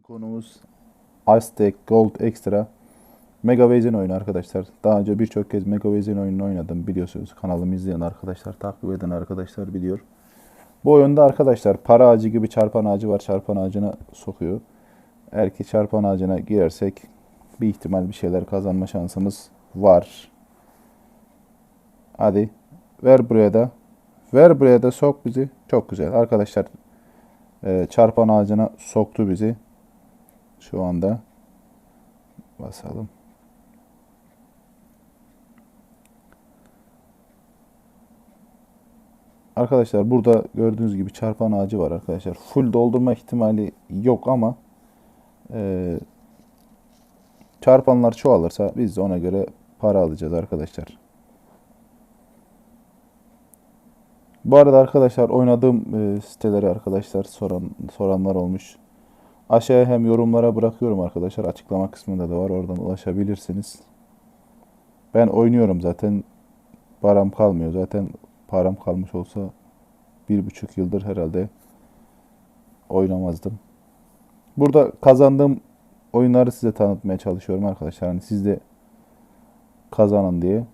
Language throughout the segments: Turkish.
Konumuz Aztek Gold Extra Mega Vezin oyunu arkadaşlar. Daha önce birçok kez Mega Vezin oyununu oynadım biliyorsunuz. Kanalımı izleyen arkadaşlar, takip eden arkadaşlar biliyor. Bu oyunda arkadaşlar para ağacı gibi çarpan ağacı var. Çarpan ağacına sokuyor. Eğer ki çarpan ağacına girersek bir ihtimal bir şeyler kazanma şansımız var. Hadi ver buraya da. Ver buraya da sok bizi. Çok güzel. Arkadaşlar e, çarpan ağacına soktu bizi. Şu anda basalım. Arkadaşlar burada gördüğünüz gibi çarpan ağacı var arkadaşlar. Full doldurma ihtimali yok ama e, çarpanlar çoğalırsa biz de ona göre para alacağız arkadaşlar. Bu arada arkadaşlar oynadığım e, siteleri arkadaşlar soran soranlar olmuş. Aşağıya hem yorumlara bırakıyorum arkadaşlar. Açıklama kısmında da var. Oradan ulaşabilirsiniz. Ben oynuyorum zaten. Param kalmıyor. Zaten param kalmış olsa bir buçuk yıldır herhalde oynamazdım. Burada kazandığım oyunları size tanıtmaya çalışıyorum arkadaşlar. Hani siz de kazanın diye.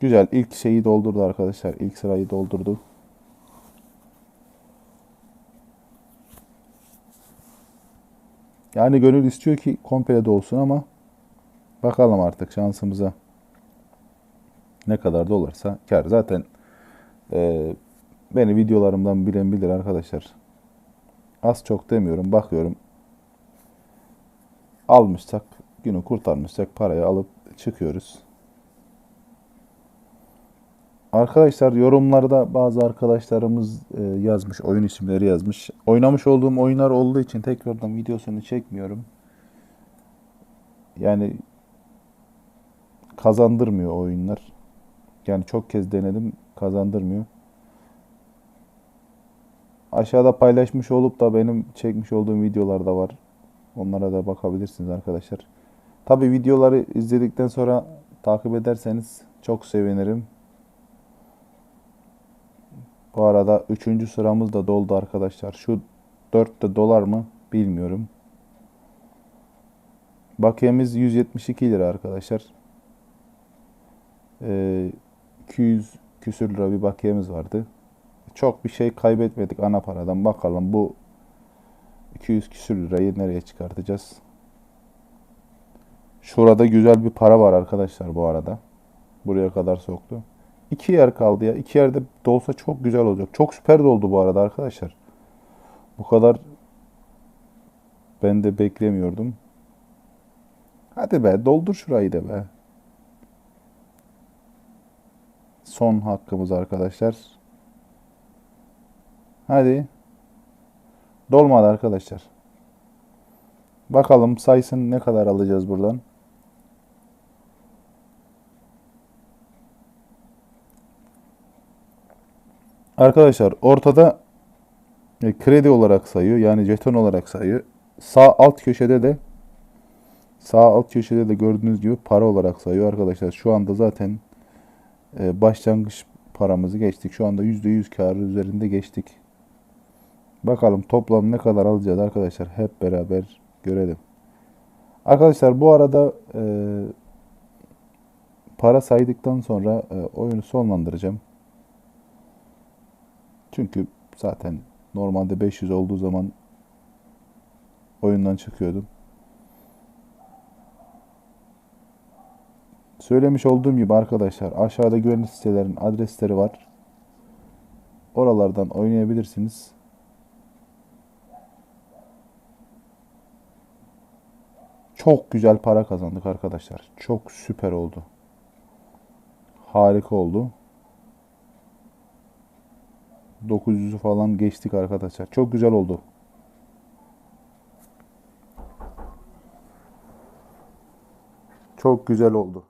Güzel. ilk şeyi doldurdu arkadaşlar. İlk sırayı doldurdu. Yani gönül istiyor ki komple de olsun ama bakalım artık şansımıza ne kadar da olursa kar. Zaten e, beni videolarımdan bilen bilir arkadaşlar. Az çok demiyorum. Bakıyorum. Almışsak, günü kurtarmışsak parayı alıp çıkıyoruz. Arkadaşlar yorumlarda bazı arkadaşlarımız e, yazmış, oyun isimleri yazmış. Oynamış olduğum oyunlar olduğu için tekrardan videosunu çekmiyorum. Yani kazandırmıyor oyunlar. Yani çok kez denedim, kazandırmıyor. Aşağıda paylaşmış olup da benim çekmiş olduğum videolar da var. Onlara da bakabilirsiniz arkadaşlar. Tabi videoları izledikten sonra takip ederseniz çok sevinirim. Bu arada 3. sıramız da doldu arkadaşlar. Şu 4 de dolar mı bilmiyorum. Bakiyemiz 172 lira arkadaşlar. Ee, 200 küsür lira bir bakiyemiz vardı. Çok bir şey kaybetmedik ana paradan. Bakalım bu 200 küsür lirayı nereye çıkartacağız? Şurada güzel bir para var arkadaşlar bu arada. Buraya kadar soktu. İki yer kaldı ya. İki yerde dolsa çok güzel olacak. Çok süper doldu bu arada arkadaşlar. Bu kadar ben de beklemiyordum. Hadi be doldur şurayı da be. Son hakkımız arkadaşlar. Hadi. Dolmadı arkadaşlar. Bakalım sayısını ne kadar alacağız buradan. Arkadaşlar ortada e, kredi olarak sayıyor. Yani jeton olarak sayıyor. Sağ alt köşede de sağ alt köşede de gördüğünüz gibi para olarak sayıyor arkadaşlar. Şu anda zaten e, başlangıç paramızı geçtik. Şu anda %100 karı üzerinde geçtik. Bakalım toplam ne kadar alacağız arkadaşlar. Hep beraber görelim. Arkadaşlar bu arada e, para saydıktan sonra e, oyunu sonlandıracağım. Çünkü zaten normalde 500 olduğu zaman oyundan çıkıyordum. Söylemiş olduğum gibi arkadaşlar aşağıda güvenlik sitelerin adresleri var. Oralardan oynayabilirsiniz. Çok güzel para kazandık arkadaşlar. Çok süper oldu. Harika oldu. 900'ü falan geçtik arkadaşlar. Çok güzel oldu. Çok güzel oldu.